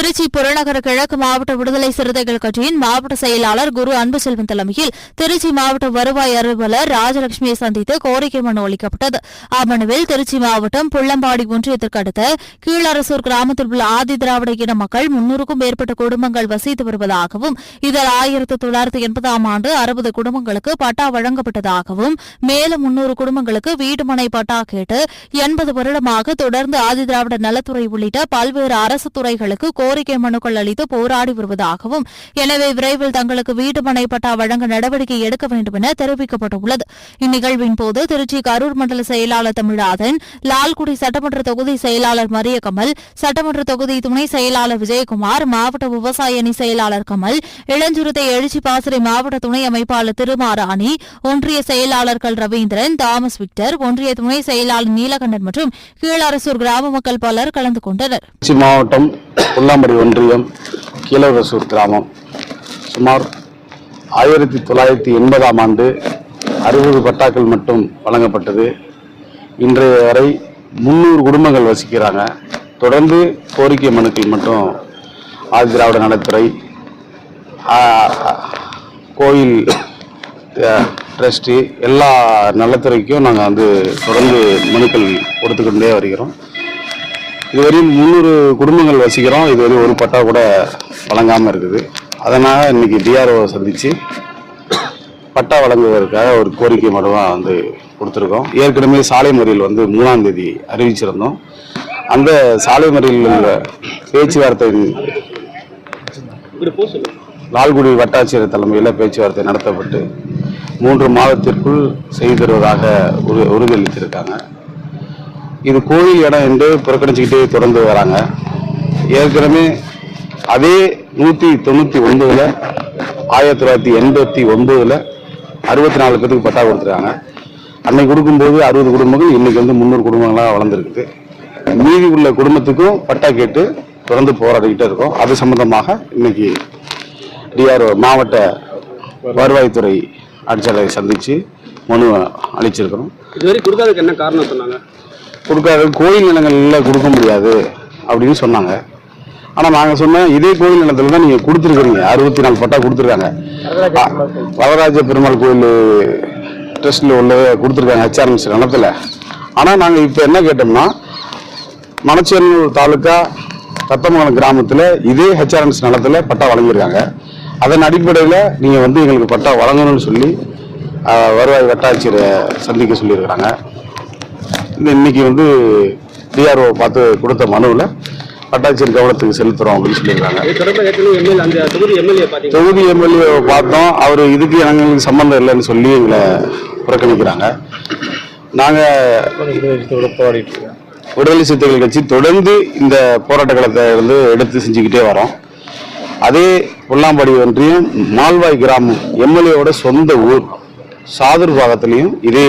திருச்சி புறநகர கிழக்கு மாவட்ட விடுதலை சிறுத்தைகள் கட்சியின் மாவட்ட செயலாளர் குரு அன்புசெல்வன் தலைமையில் திருச்சி மாவட்ட வருவாய் அலுவலர் ராஜலட்சுமியை சந்தித்து கோரிக்கை மனு அளிக்கப்பட்டது. அம்மனுவில் திருச்சி மாவட்டம் புள்ளம்பாடி ஒன்றியத்திற்கு அடுத்த கீழரசூர் கிராமத்தில் உள்ள ஆதி திராவிட இன மக்கள் முன்னூறுக்கும் மேற்பட்ட குடும்பங்கள் வசித்து வருவதாகவும் இதில் ஆயிரத்து தொள்ளாயிரத்து எண்பதாம் ஆண்டு அறுபது குடும்பங்களுக்கு பட்டா வழங்கப்பட்டதாகவும் மேலும் முன்னூறு குடும்பங்களுக்கு வீட்டுமனை பட்டா கேட்டு எண்பது வருடமாக தொடர்ந்து ஆதி திராவிட நலத்துறை உள்ளிட்ட பல்வேறு அரசு துறைகளுக்கு கோரிக்கை மனுக்கள் அளித்து போராடி வருவதாகவும் எனவே விரைவில் தங்களுக்கு வீட்டுமனை பட்டா வழங்க நடவடிக்கை எடுக்க வேண்டும் என தெரிவிக்கப்பட்டுள்ளது. இந்நிகழ்வின் போது திருச்சி கரூர் மண்டல செயலாளர் தமிழாதன் லால்குடி சட்டமன்ற தொகுதி செயலாளர் மரியகமல் சட்டமன்ற தொகுதி துணை செயலாளர் விஜயகுமார் மாவட்ட விவசாய அணி செயலாளர் கமல் இளஞ்சுருத்தை எழுச்சி பாசறை மாவட்ட துணை அமைப்பாளர் திருமாராணி ஒன்றிய செயலாளர்கள் ரவீந்திரன் தாமஸ் விக்டர் ஒன்றிய துணை செயலாளர் நீலகண்டன் மற்றும் கீழரசூர் கிராம மக்கள் பலர் கலந்து கொண்டனர். மாவட்டம் புல்லாம்படி ஒன்றியம் கீழவசூர் கிராமம். சுமார் ஆயிரத்தி தொள்ளாயிரத்தி எண்பதாம் ஆண்டு அறுபது பட்டாக்கள் மட்டும் வழங்கப்பட்டது. இன்றைய வரை முந்நூறு குடும்பங்கள் வசிக்கிறாங்க. தொடர்ந்து கோரிக்கை மனுக்கள் மட்டும் ஆதி திராவிட நலத்துறை கோயில் ட்ரஸ்ட்டு எல்லா நலத்துறைக்கும் நாங்கள் வந்து தொடர்ந்து மனுக்கள் கொடுத்துக்கொண்டே வருகிறோம். இதுவரையும் முந்நூறு குடும்பங்கள் வசிக்கிறோம். இதுவரையும் ஒரு பட்டா கூட வழங்காமல் இருக்குது. அதனால் இன்னைக்கு டிஆர்ஓ சந்தித்து பட்டா வழங்குவதற்காக ஒரு கோரிக்கை மனுவாக வந்து கொடுத்துருக்கோம். ஏற்கனவே சாலை மறியல் வந்து மூணாம் தேதி அறிவிச்சிருந்தோம். அந்த சாலை மறியலில் உள்ள பேச்சுவார்த்தை லால்குடி வட்டாட்சியர் தலைமையில் பேச்சுவார்த்தை நடத்தப்பட்டு மூன்று மாதத்திற்குள் செய்து தருவதாக உறு உறுதியளித்திருக்காங்க. இது கோயில் இடம் என்று புறக்கணிச்சுக்கிட்டே தொடர்ந்து வராங்க. ஏற்கனவே அதே நூற்றி தொண்ணூற்றி ஒன்பதில் ஆயிரத்தி தொள்ளாயிரத்தி எண்பத்தி ஒன்பதில் அறுபத்தி நாலு பேத்துக்கு பட்டா கொடுத்துருக்காங்க. அன்னைக்கு கொடுக்கும்போது அறுபது குடும்பங்கள் இன்னைக்கு வந்து முந்நூறு குடும்பங்களாக வளர்ந்துருக்குது. மீதி உள்ள குடும்பத்துக்கும் பட்டா கேட்டு தொடர்ந்து போராடிக்கிட்டே இருக்கோம். அது சம்பந்தமாக இன்னைக்கு டிஆர்ஓ மாவட்ட வருவாய்த்துறை ஆட்சியாளரை சந்தித்து மனு அளிச்சிருக்கிறோம். இதுவரை கொடுக்காததுக்கு என்ன காரணம் சொன்னாங்க? கொடுக்காத கோயில் நிலங்களில் கொடுக்க முடியாது அப்படின்னு சொன்னாங்க. ஆனால் நாங்கள் சொன்னோம் இதே கோயில் நிலத்தில் தான் நீங்கள் கொடுத்துருக்குறீங்க. அறுபத்தி நாலு பட்டா கொடுத்துருக்காங்க. வரராஜ பெருமாள் கோயில் ட்ரஸ்ட்டில் உள்ள கொடுத்துருக்காங்க ஹெச்ஆர்என்சி நிலத்தில். ஆனால் நாங்கள் இப்போ என்ன கேட்டோம்னா மணச்சேனூர் தாலுக்கா தத்தமங்கலம் கிராமத்தில் இதே ஹெச்ஆர்என்சி நிலத்தில் பட்டா வழங்கியிருக்காங்க. அதன் அடிப்படையில் நீங்கள் வந்து எங்களுக்கு பட்டா வழங்கணும்னு சொல்லி வருவாய் வட்டாட்சியரை சந்திக்க சொல்லியிருக்கிறாங்க. இன்னைக்கு வந்து டிஆர்ஓ பார்த்து கொடுத்த மனுவில் வட்டாட்சியர் கவனத்துக்கு செலுத்துறோம் அப்படின்னு சொல்லியிருக்காங்க. தொகுதி எம்எல்ஏ பார்த்தீங்க தொகுதி எம்எல்ஏ பார்த்தோம். அவர் இதுக்கு எங்களுக்கு சம்மந்தம் இல்லைன்னு சொல்லி எங்களை புறக்கணிக்கிறாங்க. நாங்கள் விடுதலை சிறுத்தைகள் கட்சி தொடர்ந்து இந்த போராட்ட களத்தை வந்து எடுத்து செஞ்சுக்கிட்டே வரோம். அதே புல்லாம்பாடி ஒன்றியம் மால்வாய் கிராமம் எம்எல்ஏவோட சொந்த ஊர் சாதூர் பாகத்திலையும் இதே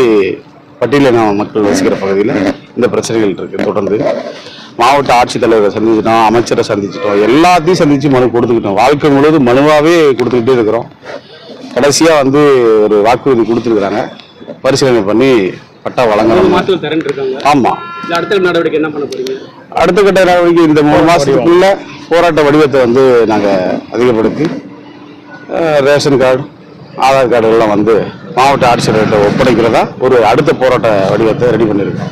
பட்டியலின மக்கள் வசிக்கிற பகுதியில் இந்த பிரச்சனைகள் இருக்கு. தொடர்ந்து மாவட்ட ஆட்சித்தலைவரை சந்திச்சிட்டோம் அமைச்சரை சந்திச்சிட்டோம் எல்லாத்தையும் சந்திச்சு மனு கொடுத்துக்கிட்டோம். வாழ்க்கை முழுவதும் மனுவாகவே கொடுத்துக்கிட்டே இருக்கிறோம். கடைசியாக வந்து ஒரு வாக்குறுதி கொடுத்துருக்குறாங்க. பரிசீலனை பண்ணி பட்டா வழங்கணும். ஆமாம் அடுத்த நடவடிக்கை என்ன பண்ண போறீங்க? அடுத்த கட்ட நடவடிக்கை இந்த மூணு மாசத்துக்குள்ள போராட்ட வடிவத்தை வந்து நாங்கள் அதிகப்படுத்தி ரேஷன் கார்டு ஆதார் கார்டுகள்லாம் வந்து மாவட்ட ஆட்சியர்கிட்ட ஒப்படைக்கிறதா? ஒரு அடுத்த போராட்ட வடிவத்தை ரெடி பண்ணியிருக்கோம்